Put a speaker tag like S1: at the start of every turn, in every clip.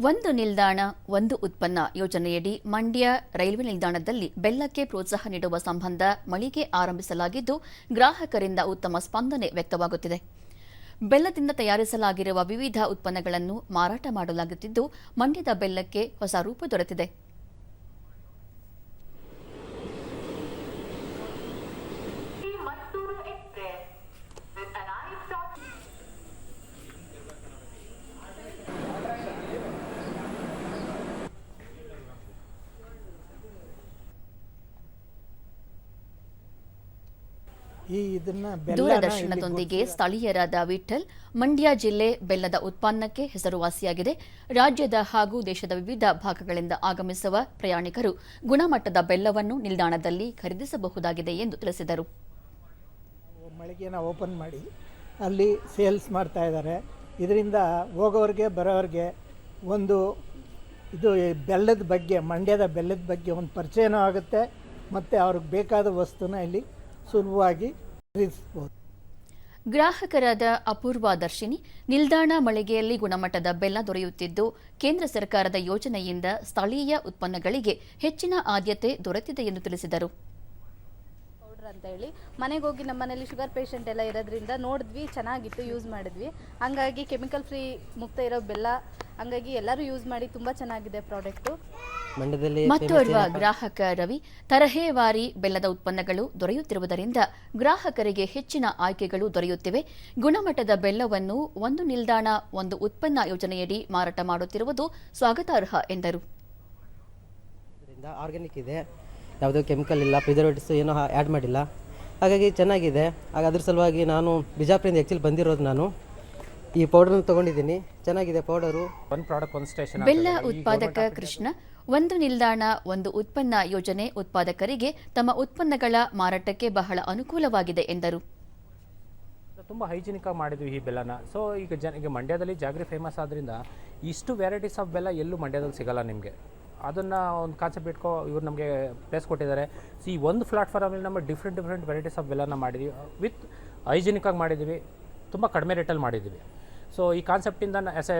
S1: ಒಂದು ನಿಲ್ದಾಣ, ಒಂದು ಉತ್ಪನ್ನ ಯೋಜನೆಯಡಿ ಮಂಡ್ಯ ರೈಲ್ವೆ ನಿಲ್ದಾಣದಲ್ಲಿ ಬೆಲ್ಲಕ್ಕೆ ಪ್ರೋತ್ಸಾಹ ನೀಡುವ ಸಂಬಂಧ ಮಳಿಗೆ ಆರಂಭಿಸಲಾಗಿದ್ದು, ಗ್ರಾಹಕರಿಂದ ಉತ್ತಮ ಸ್ಪಂದನೆ ವ್ಯಕ್ತವಾಗುತ್ತಿದೆ. ಬೆಲ್ಲದಿಂದ ತಯಾರಿಸಲಾಗಿರುವ ವಿವಿಧ ಉತ್ಪನ್ನಗಳನ್ನು ಮಾರಾಟ ಮಾಡಲಾಗುತ್ತಿದ್ದು, ಮಂಡ್ಯದ ಬೆಲ್ಲಕ್ಕೆ ಹೊಸ ರೂಪ ದೊರೆತಿದೆ. ದೂರದರ್ಶನದೊಂದಿಗೆ ಸ್ಥಳೀಯರಾದ ವಿಠಲ್ ಮಂಡ್ಯ ಜಿಲ್ಲೆ ಬೆಲ್ಲದ ಉತ್ಪನ್ನಕ್ಕೆ ಹೆಸರುವಾಸಿಯಾಗಿದೆ. ರಾಜ್ಯದ ಹಾಗೂ ದೇಶದ ವಿವಿಧ ಭಾಗಗಳಿಂದ ಆಗಮಿಸುವ ಪ್ರಯಾಣಿಕರು ಗುಣಮಟ್ಟದ ಬೆಲ್ಲವನ್ನು ನಿಲ್ದಾಣದಲ್ಲಿ ಖರೀದಿಸಬಹುದಾಗಿದೆ ಎಂದು ತಿಳಿಸಿದರು.
S2: ಮಳಿಗೆನ ಓಪನ್ ಮಾಡಿ ಅಲ್ಲಿ ಸೇಲ್ಸ್ ಮಾಡ್ತಾ ಇದ್ದಾರೆ. ಇದರಿಂದ ಹೋಗೋರಿಗೆ ಬರೋರಿಗೆ ಒಂದು ಇದು ಬೆಲ್ಲದ ಬಗ್ಗೆ ಮಂಡ್ಯದ ಬೆಲ್ಲದ ಬಗ್ಗೆ ಒಂದು ಪರಿಚಯನೂ ಆಗುತ್ತೆ. ಮತ್ತು ಅವ್ರಿಗೆ ಬೇಕಾದ ವಸ್ತುನ ಇಲ್ಲಿ ಸುಲಭವಾಗಿ ಖರೀದಿಸಬಹುದು.
S1: ಗ್ರಾಹಕರಾದ ಅಪೂರ್ವ ದರ್ಶಿನಿ, ನಿಲ್ದಾಣ ಮಳಿಗೆಯಲ್ಲಿ ಗುಣಮಟ್ಟದ ಬೆಲ್ಲ ದೊರೆಯುತ್ತಿದ್ದು, ಕೇಂದ್ರ ಸರ್ಕಾರದ ಯೋಜನೆಯಿಂದ ಸ್ಥಳೀಯ ಉತ್ಪನ್ನಗಳಿಗೆ ಹೆಚ್ಚಿನ ಆದ್ಯತೆ ದೊರೆತಿದೆ ಎಂದು ತಿಳಿಸಿದರು.
S3: ಪೌಡ್ರ್ ಅಂತ ಹೇಳಿ ಮನೆಗೆ ಹೋಗಿ ನಮ್ಮ ಮನೇಲಿ ಶುಗರ್ ಪೇಷಂಟ್ ಎಲ್ಲ ಇರೋದ್ರಿಂದ ನೋಡಿದ್ವಿ ಚೆನ್ನಾಗಿತ್ತು ಯೂಸ್ ಮಾಡಿದ್ವಿ. ಹಂಗಾಗಿ ಕೆಮಿಕಲ್ ಫ್ರೀ ಮುಕ್ತ ಇರೋ ಬೆಲ್ಲ ಹಂಗಾಗಿ ಎಲ್ಲರೂ ಯೂಸ್ ಮಾಡಿ ತುಂಬಾ ಚೆನ್ನಾಗಿದೆ ಪ್ರಾಡಕ್ಟು
S1: ಮತ್ತೋರ್ವ ಗ್ರಾಹಕ ರವಿ ತರಹೇವಾರಿ ಬೆಲ್ಲದ ಉತ್ಪನ್ನಗಳು ದೊರೆಯುತ್ತಿರುವುದರಿಂದ ಗ್ರಾಹಕರಿಗೆ ಹೆಚ್ಚಿನ ಆಯ್ಕೆಗಳು ದೊರೆಯುತ್ತಿವೆ. ಗುಣಮಟ್ಟದ ಬೆಲ್ಲವನ್ನು ಒಂದು ನಿಲ್ದಾಣ ಒಂದು ಉತ್ಪನ್ನ ಯೋಜನೆಯಡಿ ಮಾರಾಟ ಮಾಡುತ್ತಿರುವುದು ಸ್ವಾಗತಾರ್ಹ ಎಂದರು.
S4: ಆರ್ಗ್ಯಾನಿಕ್ ಇದೆ. ಯಾವುದೋ ಕೆಮಿಕಲ್ ಇಲ್ಲ ಪ್ರಿಸರ್ವೇಟಿವ್ಸ್ ಏನೋ ಆ್ಯಡ್ ಮಾಡಿಲ್ಲ. ಹಾಗಾಗಿ ಚೆನ್ನಾಗಿದೆ. ಆಗ ಅದ್ರ ಸಲುವಾಗಿ ನಾನು ಬಿಜಾಪುರಿಂದ ಆ್ಯಕ್ಚುಲಿ ಬಂದಿರೋದು ನಾನು. ಈ ಪೌಡರ್ನ ತಗೊಂಡಿದ್ದೀನಿ. ಚೆನ್ನಾಗಿದೆ ಪೌಡರು
S5: ಒಂದು ಪ್ರಾಡಕ್ಟ್ ಒಂದು ಸ್ಟೇಷನ್
S1: ಬೆಲ್ಲ ಉತ್ಪಾದಕ ಕೃಷ್ಣ ಒಂದು ನಿಲ್ದಾಣ ಒಂದು ಉತ್ಪನ್ನ ಯೋಜನೆ ಉತ್ಪಾದಕರಿಗೆ ತಮ್ಮ ಉತ್ಪನ್ನಗಳ ಮಾರಾಟಕ್ಕೆ ಬಹಳ ಅನುಕೂಲವಾಗಿದೆ ಎಂದರು.
S5: ತುಂಬ ಹೈಜೀನಿಕ್ ಆಗಿ ಮಾಡಿದ್ವಿ ಈ ಬೆಲ್ಲನ. ಸೊ ಈಗ ಜನ ಈಗ ಮಂಡ್ಯದಲ್ಲಿ ಜಾಗ್ರಿ ಫೇಮಸ್ ಆದ್ರಿಂದ ಇಷ್ಟು ವೆರೈಟೀಸ್ ಆಫ್ ಬೆಲ್ಲ ಎಲ್ಲೂ ಮಂಡ್ಯದಲ್ಲಿ ಸಿಗಲ್ಲ ನಿಮಗೆ. ಅದನ್ನು ಒಂದು ಕಾನ್ಸೆಪ್ಟ್ ಇಟ್ಕೊ ಇವ್ರು ನಮಗೆ ಪ್ಲೇಸ್ ಕೊಟ್ಟಿದ್ದಾರೆ. ಸೊ ಈ ಒಂದು ಪ್ಲಾಟ್ಫಾರ್ಮಲ್ಲಿ ನಮ್ಮ ಡಿಫ್ರೆಂಟ್ ಡಿಫ್ರೆಂಟ್ ವೆರೈಟೀಸ್ ಆಫ್ ಬೆಲ್ಲನ ಮಾಡಿದ್ವಿ. ವಿತ್ ಹೈಜಿನಿಕ್ ಆಗಿ ಮಾಡಿದ್ದೀವಿ ತುಂಬ ಕಡಿಮೆ ರೇಟಲ್ಲಿ ಮಾಡಿದ್ದೀವಿ ಸೊ ಈ ಕಾನ್ಸೆಪ್ಟಿಂದ ಆ್ಯಸ್ ಎ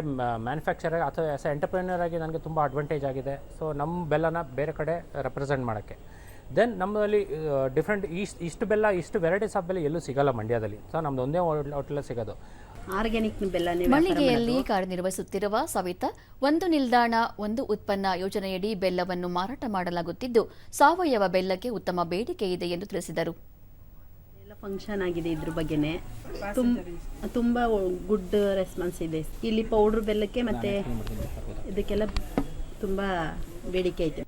S5: ಮ್ಯಾನುಫ್ಯಾಕ್ಚರರ್ ಅಥವಾ ಆ್ಯಸ್ ಎ ಎಂಟರ್ಪ್ರಿನರ್ ಆಗಿ ನನಗೆ ತುಂಬ ಅಡ್ವಾಂಟೇಜ್ ಆಗಿದೆ. ಸೊ ನಮ್ಮ ಬೆಲ್ಲನ ಬೇರೆ ಕಡೆ ರೆಪ್ರೆಸೆಂಟ್ ಮಾಡೋಕ್ಕೆ. ದೆನ್ ನಮ್ಮಲ್ಲಿ ಡಿಫ್ರೆಂಟ್ ಇಷ್ಟು ಇಷ್ಟು ಬೆಲ್ಲ ಇಷ್ಟು ವೆರೈಟೀಸ್ ಆಫ್ ಬೆಲ್ಲ ಎಲ್ಲೂ ಸಿಗಲ್ಲ ಮಂಡ್ಯದಲ್ಲಿ. ಸೊ ನಮ್ದು ಒಂದೇ ಹೋಟ್ಲಲ್ಲಿ ಸಿಗೋದು.
S6: ಆರ್ಗ್ಯಾನಿಕ್ ಬೆಲ್ಲನೇ
S1: ಮಳಿಗೆಯಲ್ಲಿ ಕಾರ್ಯನಿರ್ವಹಿಸುತ್ತಿರುವ ಸವಿತಾ ಒಂದು ನಿಲ್ದಾಣ ಒಂದು ಉತ್ಪನ್ನ ಯೋಜನೆಯಡಿ ಬೆಲ್ಲವನ್ನು ಮಾರಾಟ ಮಾಡಲಾಗುತ್ತಿದ್ದು ಸಾವಯವ ಬೆಲ್ಲಕ್ಕೆ ಉತ್ತಮ ಬೇಡಿಕೆ ಇದೆ ಎಂದು ತಿಳಿಸಿದರು.
S6: ಎಲ್ಲ ಫಂಕ್ಷನ್ ಆಗಿದೆ ಇದ್ರ ಬಗ್ಗೆನೇ. ತುಂಬಾ ತುಂಬ ಗುಡ್ ರೆಸ್ಪಾನ್ಸ್ ಇದೆ. ಇಲ್ಲಿ ಪೌಡ್ರ್ ಬೆಲ್ಲಕ್ಕೆ ಮತ್ತೆ ಇದಕ್ಕೆಲ್ಲ ತುಂಬ ಬೇಡಿಕೆ ಐತೆ.